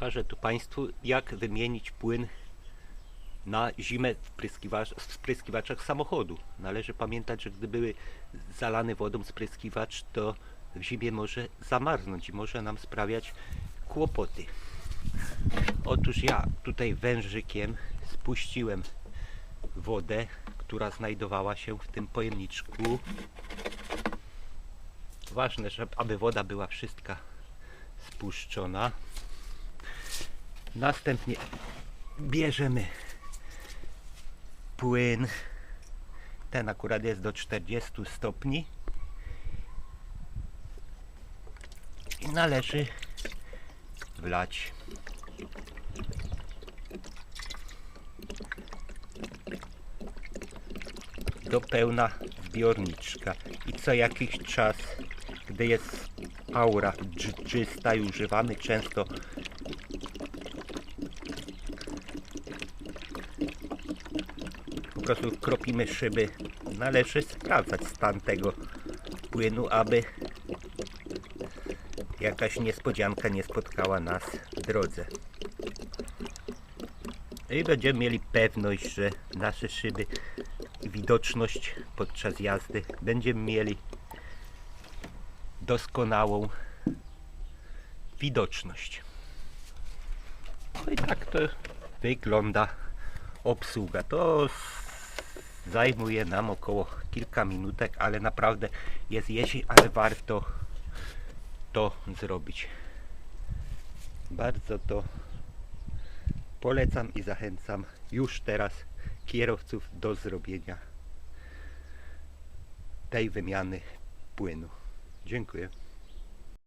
Pokażę tu Państwu, jak wymienić płyn na zimę w, spryskiwacz, w spryskiwaczach samochodu. Należy pamiętać, że gdy były zalane wodą spryskiwacz, to w zimie może zamarznąć i może nam sprawiać kłopoty. Otóż ja tutaj wężykiem spuściłem wodę, która znajdowała się w tym pojemniczku. Ważne, żeby aby woda była wszystka spuszczona. Następnie bierzemy płyn. Ten akurat jest do 40 stopni. I należy wlać. Do pełna zbiorniczka. I co jakiś czas, gdy jest aura czysta i używamy często prostu kropimy szyby. Należy sprawdzać stan tego płynu, aby jakaś niespodzianka nie spotkała nas w drodze. I będziemy mieli pewność, że nasze szyby widoczność podczas jazdy będziemy mieli doskonałą widoczność. No i tak to wygląda obsługa. To zajmuje nam około kilka minutek, ale naprawdę jest jeździ, ale warto to zrobić. Bardzo to polecam i zachęcam już teraz kierowców do zrobienia tej wymiany płynu. Dziękuję.